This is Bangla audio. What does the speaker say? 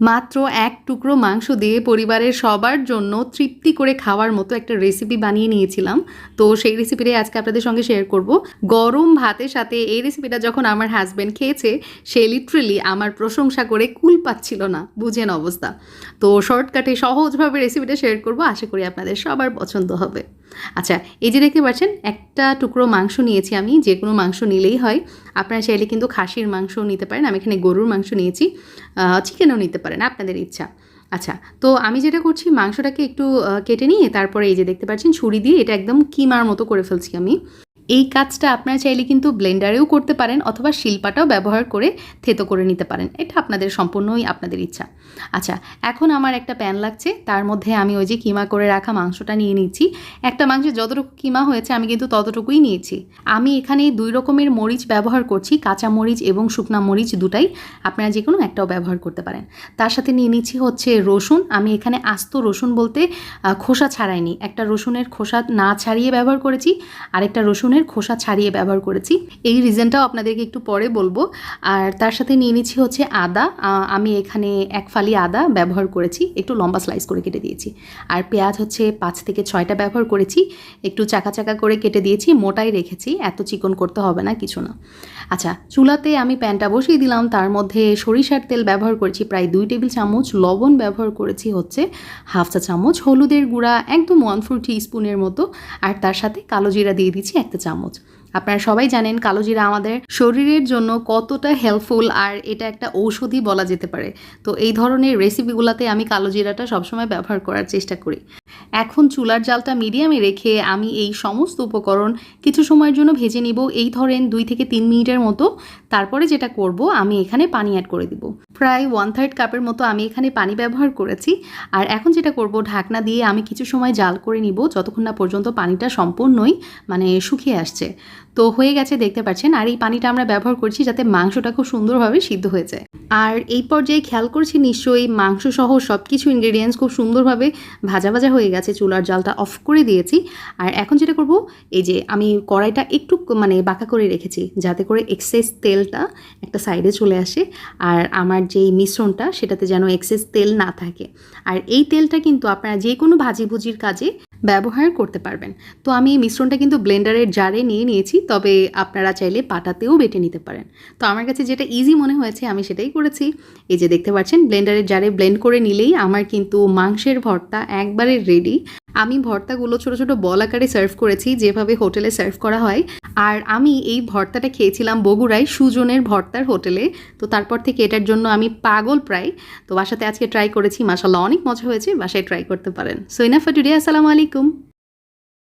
মাত্র এক টুকরো মাংস দিয়ে পরিবারের সবার জন্য তৃপ্তি করে খাওয়ার মতো একটা রেসিপি বানিয়ে নিয়েছিলাম। তো সেই রেসিপিটাই আজকে আপনাদের সঙ্গে শেয়ার করব। গরম ভাতের সাথে এই রেসিপিটা যখন আমার হাজব্যান্ড খেয়েছে, সে লিটারেলি আমার প্রশংসা করে কুল পাচ্ছিল না। বুঝেন অবস্থা। তো শর্টকাটে সহজভাবে রেসিপিটা শেয়ার করব। আশা করি আপনাদের সবার পছন্দ হবে। আচ্ছা এই যে দেখতে পাচ্ছেন, একটা টুকরো মাংস নিয়েছি আমি, যে কোনো মাংস নিলেই হয়। আপনারা চাইলে কিন্তু খাসির মাংস নিতে পারেন, আমি এখানে গরুর মাংস নিয়েছি চিকেনও নিতে পারেন, আপনাদের ইচ্ছা। আচ্ছা তো আমি যেটা করছি, মাংসটাকে একটু কেটে নিয়ে তারপরে এই যে দেখতে পাচ্ছেন, ছুরি দিয়ে এটা একদম কিমার মতো করে ফেলছি আমি। এই কাজটা আপনারা চাইলে কিন্তু ব্লেন্ডারেও করতে পারেন অথবা শিল্পাটাও ব্যবহার করে থেতো করে নিতে পারেন। এটা আপনাদের সম্পূর্ণই আপনাদের ইচ্ছা। আচ্ছা এখন আমার একটা প্যান লাগছে। তার মধ্যে আমি ওই যে কিমা করে রাখা মাংসটা নিয়ে নিচ্ছি একটা মাংসে যতটুকু কিমা হয়েছে আমি কিন্তু ততটুকুই নিয়েছি। আমি এখানে দুই রকমের মরিচ ব্যবহার করছি, কাঁচা মরিচ এবং শুকনা মরিচ দুটাই। আপনারা যে কোনো একটাও ব্যবহার করতে পারেন। তার সাথে নিয়ে নিচ্ছি হচ্ছে রসুন। আমি এখানে আস্ত রসুন বলতে খোসা ছাড়াইনি। একটা রসুনের খোসা না ছাড়িয়ে ব্যবহার করেছি। আরেকটা রসুনের খোসা ছাড়িয়ে ব্যবহার করেছি। এই রিজনটাও আপনাদেরকে একটু পরে বলব। আর তার সাথে নিয়ে নিচ্ছি হচ্ছে আদা। আমি এখানে এক ফালি আদা ব্যবহার করেছি। একটু লম্বা স্লাইস করে কেটে দিয়েছি। আর পেঁয়াজ হচ্ছে পাঁচ থেকে ছয়টা ব্যবহার করেছি। একটু চাকা চাকা করে কেটে দিয়েছি। মোটাই রেখেছি। এত চিকন করতে হবে না, কিছু না। আচ্ছা চুলাতে আমি প্যানটা বসিয়ে দিলাম। তার মধ্যে সরিষার তেল ব্যবহার করেছি প্রায় দুই টেবিল চামচ। লবণ ব্যবহার করেছি হচ্ছে হাফ চা চামচ। হলুদের গুঁড়া একদম ওয়ান ফোর স্পুনের মতো। আর তার সাথে কালো জিরা দিয়ে দিচ্ছি একটা আপনারা সবাই জানেন কালো জিরা আমাদের শরীরের জন্য কতটা হেল্পফুল আর এটা একটা ঔষধি বলা যেতে পারে। তো এই ধরনের রেসিপিগুলোতে আমি কালো জিরাটা সবসময় ব্যবহার করার চেষ্টা করি। এখন চুলার জালটা মিডিয়ামে রেখে আমি এই সমস্ত উপকরণ কিছু সময়ের জন্য ভেজে নিব। এই ধরেন দুই থেকে তিন মিনিটের মতো। তারপরে যেটা করব, আমি এখানে পানি অ্যাড করে দিব। প্রায় ওয়ান থার্ড কাপের মতো আমি এখানে পানি ব্যবহার করেছি। আর এখন যেটা করব, ঢাকনা দিয়ে আমি কিছু সময় জাল করে নিব, যতক্ষণ না পর্যন্ত পানিটা সম্পূর্ণই মানে শুকিয়ে আসছে। তো হয়ে গেছে, দেখতে পাচ্ছেন। আর এই পানিটা আমরা ব্যবহার করছি যাতে মাংসটা খুব সুন্দরভাবে সিদ্ধ হয়ে যায়। আর এই পর্যায়ে খেয়াল করছি নিশ্চয়ই মাংস সহ সব কিছু ইনগ্রেডিয়েন্টস খুব সুন্দরভাবে ভাজা ভাজা হয়ে গেছে, চুলার জালটা অফ করে দিয়েছি। আর এখন যেটা করব, এই যে আমি কড়াইটা একটু মানে বাঁকা করে রেখেছি, যাতে করে এক্সেস তেলটা একটা সাইডে চলে আসে। আর আমার যেই মিশ্রণটা, সেটাতে যেন এক্সেস তেল না থাকে। আর এই তেলটা কিন্তু আপনারা যে কোনো ভাজি ভুজির কাজে ব্যবহার করতে পারবেন। তো আমি এই মিশ্রণটা কিন্তু ব্লেন্ডারের জারে নিয়ে নিয়েছি, তবে আপনারা চাইলে পাটাতেও বেটে নিতে পারেন। তো আমার কাছে যেটা ইজি মনে হয়েছে, আমি সেটাই করেছি। এই যে দেখতে পাচ্ছেন, ব্লেন্ডারের জারে ব্লেন্ড করে নিলেই আমার কিন্তু মাংসের ভর্তা একবারে রেডি আমি ভর্তাগুলো ছোট ছোট বল আকারে সার্ভ করেছি, যেভাবে হোটেলে সার্ভ করা হয়। আর আমি এই ভর্তাটা খেয়েছিলাম বগুড়ায় সুজনের ভর্তার হোটেলে। তো তারপর থেকে এটার জন্য আমি পাগল প্রায়। তো বাসাতে আজকে ট্রাই করেছি মাসাল্লাহ অনেক মজা হয়েছে, বাসায় ট্রাই করতে পারেন। সো টুডে আসসালামু আলাইকুম।